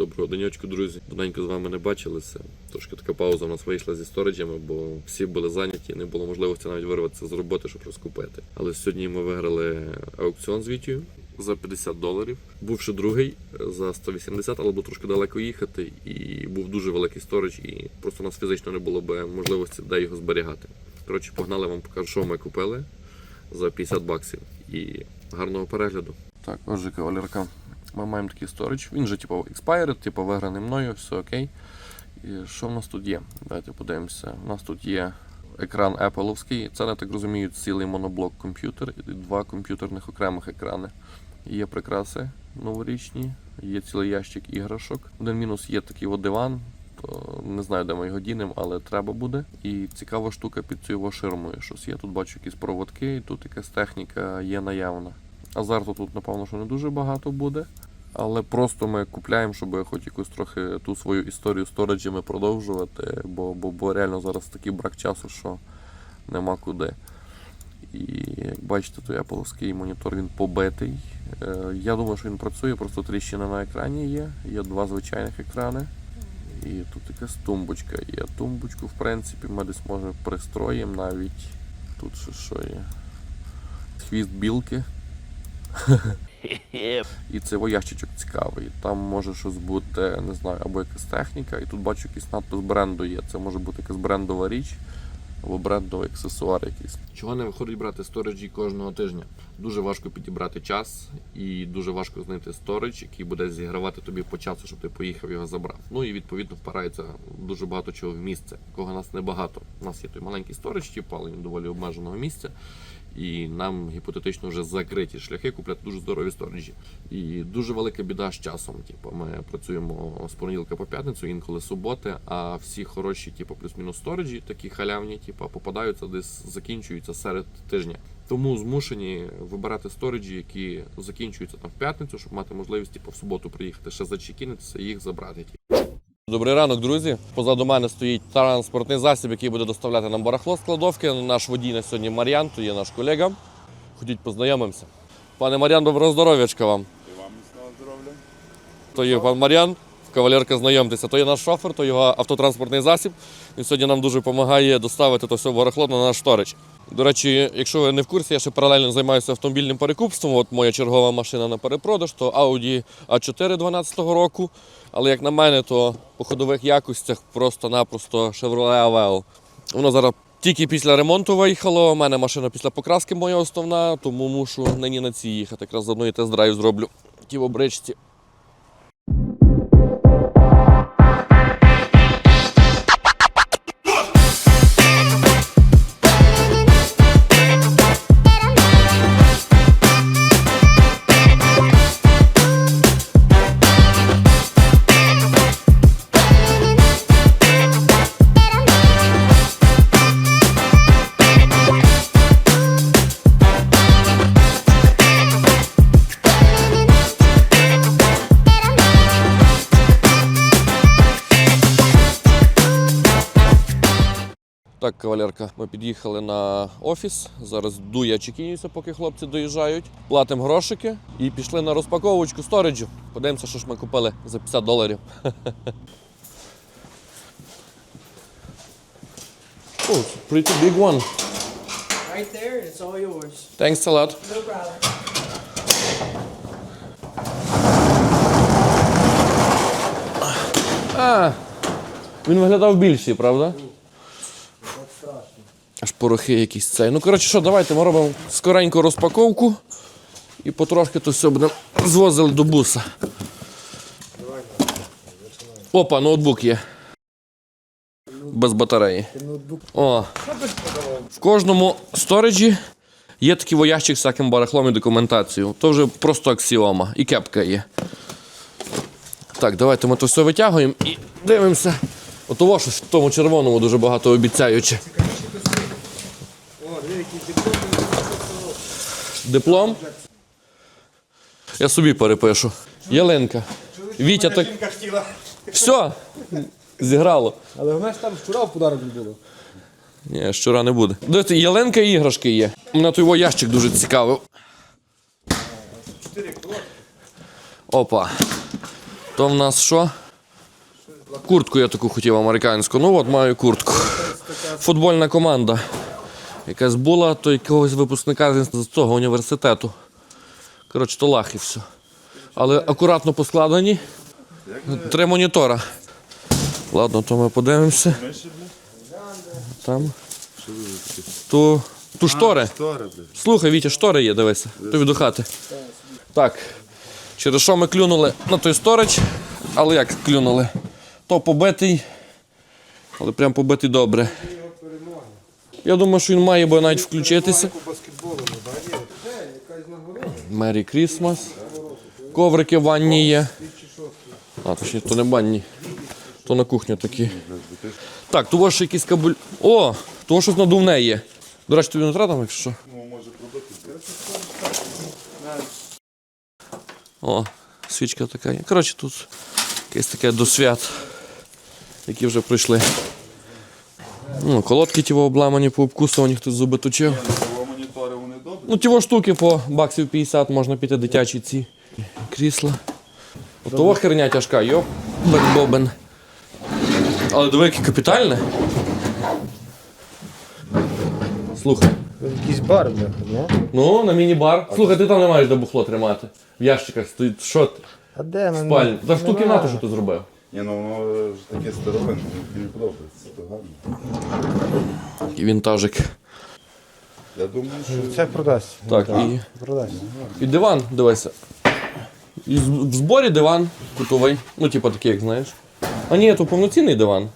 Доброго денечку, друзі. Давненько з вами не бачилися. Трошки така пауза у нас вийшла зі сториджами, бо всі були зайняті, не було можливості навіть вирватися з роботи, щоб розкупити. Але сьогодні ми виграли аукціон з Вітію за 50 доларів. Був ще другий за 180, але було трошки далеко їхати, і був дуже великий сторидж, і просто у нас фізично не було б можливості де його зберігати. Коротше, погнали вам покажу, що ми купили за 50 баксів. І гарного перегляду. Так, отже, кавалерка. Ми маємо такий сторіч. Він же типу expired, типу виграний мною, все окей. І що в нас тут є? Давайте подивимося. У нас тут є екран Apple. Це, я так розумію, цілий моноблок комп'ютер і два комп'ютерних окремих екрани. Є прикраси новорічні, є цілий ящик іграшок. Один мінус є такий от диван. Не знаю, де ми його дінемо, але треба буде. І цікава штука під цією ширмою. Щось є. Тут бачу якісь проводки, і тут якась техніка є наявна. Азарту тут, напевно, що не дуже багато буде. Але просто ми купляємо, щоб хоч якусь трохи ту свою історію сториджами продовжувати, бо, бо, бо реально зараз такий брак часу, що нема куди. І як бачите, то Apple монітор він побитий. Е, Я думаю, що він працює, просто тріщина на екрані є. Є два звичайних екрани. І тут якась тумбочка є. Тумбочку, в принципі, ми десь може пристроїмо навіть. Тут ще що є. Хвіст білки. І це ящичок цікавий. Там може щось бути, не знаю, або якась техніка, і тут бачу якийсь надпис бренду є. Це може бути якась брендова річ або брендовий аксесуар якийсь. Чого не виходить брати сториджі кожного тижня? Дуже важко підібрати час і дуже важко знайти сторидж, який буде зігравати тобі по часу, щоб ти поїхав його забрав. Ну і відповідно впирається дуже багато чого в місце, кого нас небагато. У нас є той маленький сторидж, типу, але він доволі обмеженого місця. І нам гіпотетично вже закриті шляхи купляти дуже здорові сториджі. І дуже велика біда з часом. Типу, ми працюємо з понеділка по п'ятницю, інколи суботи, а всі хороші, типу, плюс-мінус сториджі, такі халявні, типу, попадаються десь закінчуються серед тижня. Тому змушені вибирати сториджі, які закінчуються там в п'ятницю, щоб мати можливість типу, в суботу приїхати ще зачекінитися і їх забрати. Добрий ранок, друзі. Позаду мене стоїть транспортний засіб, який буде доставляти нам барахло з кладовки. Наш водій на сьогодні Мар'ян, то є наш колега. Ходіть познайомимося. Пане Мар'ян, доброго здоров'ячка вам. І вам міцного здоров'я. То є пан Мар'ян, кавалерка, знайомтеся. То є наш шофер, то його автотранспортний засіб. Він сьогодні нам дуже допомагає доставити то все барахло на наш сторич. До речі, якщо ви не в курсі, я ще паралельно займаюся автомобільним перекупством. От моя чергова машина на перепродаж, то Audi A4 12 року. Але як на мене, то по ходових якостях просто-напросто Chevrolet Aveo. Воно зараз тільки після ремонту виїхало. У мене машина після покраски моя основна, тому мушу нині на цій їхати. Якраз заодно і тест-драйв зроблю. Ті в обричці. Кавалерка, ми під'їхали на офіс. Зараз дуя чекінюся, поки хлопці доїжджають. Платимо грошики і пішли на розпаковочку сториджу. Подивимося, що ж ми купили за 50 доларів. Oh, pretty big one. Right there, it's all yours. Thanks a lot. No problem. А, він виглядав більший, правда? Порохи якісь цей. Ну, коротше, що, давайте ми робимо скореньку розпаковку і потрошки то все будемо звозили до буса. Опа, ноутбук є. Без батареї. О. В кожному сториджі є такий воящик з всяким барахлом і документацією. То вже просто аксіома. І кепка є. Так, давайте ми то все витягуємо і дивимося. Отого що в тому червоному дуже багато обіцяючи. Диплом? Я собі перепишу. Ялинка. Вітя так. Все. Зіграло. Але вона ж там вчора в подарок не було. Ні, щора не буде. Дивіться, ялинка і іграшки є. Мене той його ящик дуже цікавив. Опа. То в нас що? Куртку я таку хотів американську. Ну от маю куртку. Футбольна команда. Якась була, то якогось випускника з цього університету. Коротше, то лахи все. Але акуратно поскладені. Три монітора. Ладно, то ми подивимося. Там. То, ту штори. Штори. Слухай, Вітя, штори є, дивися. Тобі до хати. Так. Через що ми клюнули на той сторич, але як клюнули? То побитий, але прям побитий добре. Я думаю, що він має би навіть включитися. Мері Крісмас. Коврики в ванні є. А, точніше, то не банні. То на кухню такі. Так, того ще якийсь кабель. О! Того щось надувне є. До речі, тобі не треба там, якщо що? О, свічка така є. Коротше, тут якесь таке до свят, які вже пройшли. Ну, колодки ті обламані, пообкусувані, хтось зуби точив. Добрі. Ну, ті штуки по баксів 50 можна піти дитячі ці крісла. Отого херня тяжка, йоп, бен-бобен. Але диви, яке капітальне. Слухай. Якийсь бар, ні? Ну, на міні-бар. Слухай, ти там не маєш де бухло тримати. В ящиках стоїть. Що ти? А де ну, Спальня. Та ж ту кімнату, що ти зробив. Ні, ну воно ж таке старовинне, мені подобається. Це гарно. І вінтажик. Я думаю, що Це продасть. Так, і, Продасть. і диван, дивися. І з- в зборі диван кутовий. Ну, типу такий, як знаєш. А ні, то повноцінний диван.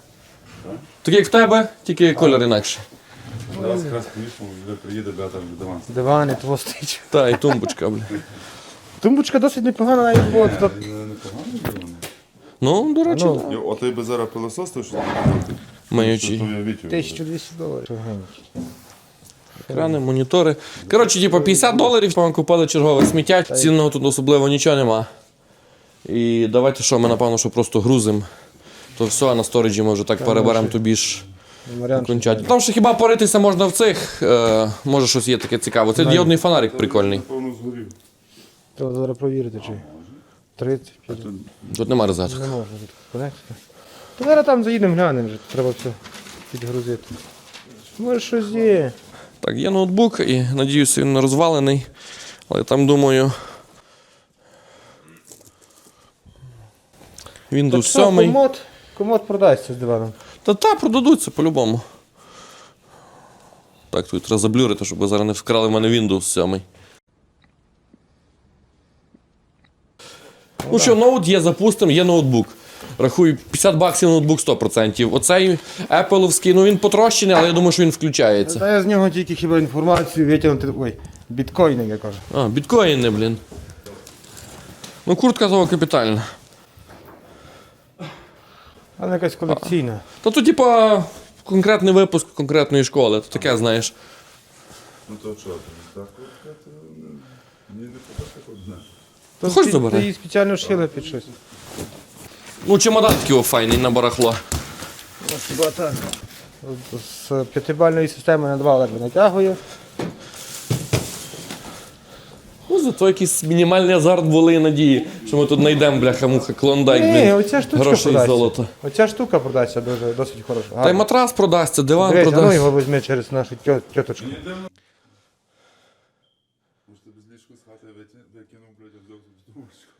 Такий як в тебе, тільки колір інакший. зараз якраз поміж, вже приїде, бля, там диван. Дивани, того стоїть. Та, і тумбочка, бля. Тумбочка досить непогана навіть була. Тут диван. Ну, до речі, Ну, да. І Отой би зараз пилосос, той, що Маючи. то 1200 доларів. Екрани, монітори. Коротше, типу, 50 доларів ми купили чергове сміття. Цінного тут особливо нічого нема. І давайте що, ми напевно, що просто грузимо. То все, а на сториджі ми вже так переберемо тобі ж окончательно. Там ще хіба поритися можна в цих. Е, може щось є таке цікаве. Це діодний фонарик прикольний. Напевно, згорів. Треба зараз провірити, чи 30, 50. Тут нема розеток. Не можна тут конектика. Та зараз там заїдемо, глянемо вже. Треба все підгрузити. Може щось є. Так, є ноутбук і надіюся, він не розвалений. Але там думаю. Windows Так 7. комод, комод продасться з диваном. Та та продадуться по-любому. Так, тут треба заблюрити, щоб ви зараз не вкрали в мене Windows 7. Ну що, ноут є, запустимо, є ноутбук. Рахую, 50 баксів ноутбук 100%. Оцей Apple'овський, ну він потрощений, але я думаю, що він включається. Та я з нього тільки хіба інформацію витягнути. Ой, біткоїни, я кажу. А, біткоїни, блін. Ну, куртка того капітальна. Вона якась колекційна. Та тут, типа, конкретний випуск конкретної школи. То таке, знаєш. Ну то що, так от, це, мені не подобається одне. То Хоч забирай. Ти її спеціально шили під щось. Ну, чемодан такий файний на барахло. З п'ятибальної системи на два ледве натягує. Ну, зато якийсь мінімальний азарт були і надії, що ми тут знайдемо, бляха-муха, клондайк, Ні, блін. оця штучка Грошей продасться. золото. Оця штука продасться дуже, досить хороша. Та й матрас продасться, диван Дивись, а ну продасться. його візьми через нашу тьо- тьоточку. Може, ти без ліжку з хати викинув, блядь, взяв з думочку.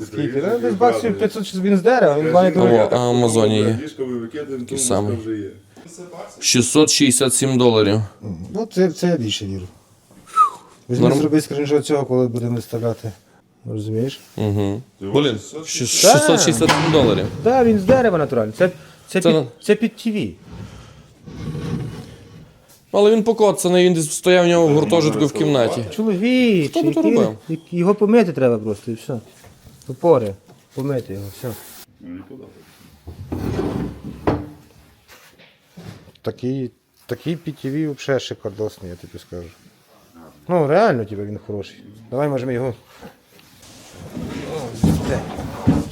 Скільки? Ну, десь баксів 500 чи він з дерева, він має О, дуже. а в Амазоні є. Ліжко ви викидаємо, тому самий. вже є. 667 доларів. Ну, це, це я більше вірю. Візьми, Норм. зроби скріншот цього, коли будемо виставляти. Розумієш? Угу. Блін, 667 доларів. Так, да, він з дерева натуральний. Це, це, Це під, на- це під ТВ. Але він покоцаний, він десь стояв у нього в гуртожитку в кімнаті. Чоловік, Хто би то робив? його помити треба просто і все. Опори. Помити його, все. Такий, такий PTV взагалі шикардосний, я тобі скажу. Ну, реально типу, він хороший. Давай може ми його. О, де?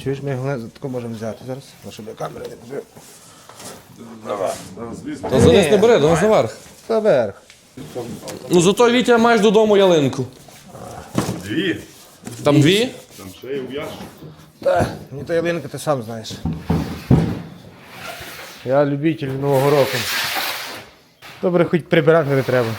Чуєш, ми його тако можемо взяти зараз, ну, щоб я камери не побив. Звісно. Та заліз не бери, донес наверх. Заверх. Ну зато Вітя маєш додому ялинку. Дві. Там дві? Там ще є у ящику. Та, ну та ялинка, ти сам знаєш. Я любитель Нового року. Добре, хоч прибирати не треба.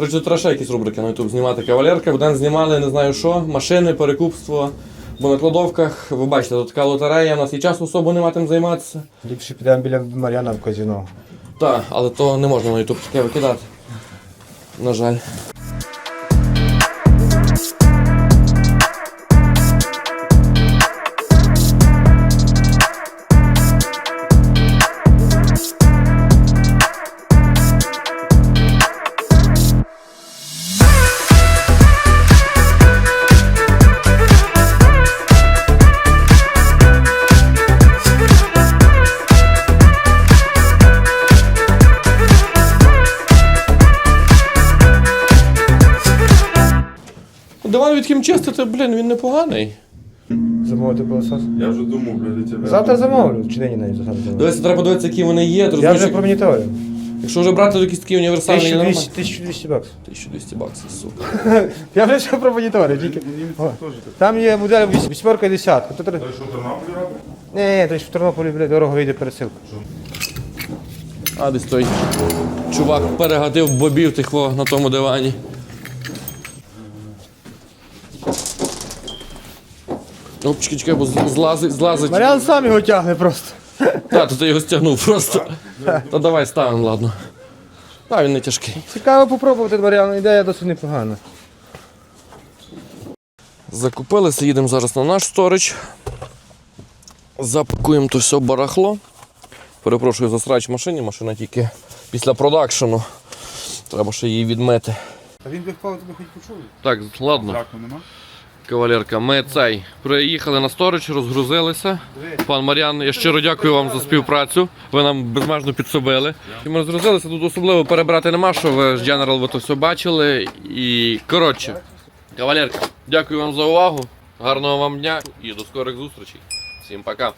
Коротше, треба ще якісь рубрики на YouTube знімати кавалерка. Будемо знімали не знаю що, машини, перекупство. Бо на кладовках, ви бачите, тут така лотерея, у нас і часу особо нема тим займатися. Ліпше підемо біля Мар'яна в казіно. Так, але то не можна на YouTube таке викидати. На жаль. Від блін, він непоганий. Замовити пилосос. Я вже думав, блядь, тебе. Завтра замовлю, чи нині навіть завтра замовлю. Дивися, треба подивитися, які вони є. Ти Я розумієш, вже як- промоніторив. Якщо вже брати якісь такі універсальні, є 1200, нормально. 1200 баксів. 1200 баксів, сука. Я вже все промоніторив, тільки. О, Там є модель вісь- вісьмерка і десятка. Той, що в Тернополі робить? Ні, ні, то ж в Тернополі, блядь, дорого вийде пересилка. А десь той чувак перегатив бобів тих во на тому дивані. Оп, чекай, чекай, бо злазить, злазить. Маріан сам його тягне просто. Та, то ти його стягнув просто. Та давай ставимо, ладно. Та він не тяжкий. Цікаво попробувати Маріан, ідея досить непогана. Закупилися, їдемо зараз на наш сторич. Запакуємо то все барахло. Перепрошую за срач в машині, машина тільки після продакшену. Треба ще її відмити. Та він би впав, тебе хоч почув. Так, ладно. Драку нема? Кавалерка, ми цей приїхали на сторич, розгрузилися. Пан Мар'ян, я щиро дякую вам за співпрацю. Ви нам безмежно підсобили. І ми розгрузилися. Тут особливо перебрати нема, що ви ж General ви то все бачили. І коротше, кавалерка, дякую вам за увагу. Гарного вам дня і до скорих зустрічей. Всім пока.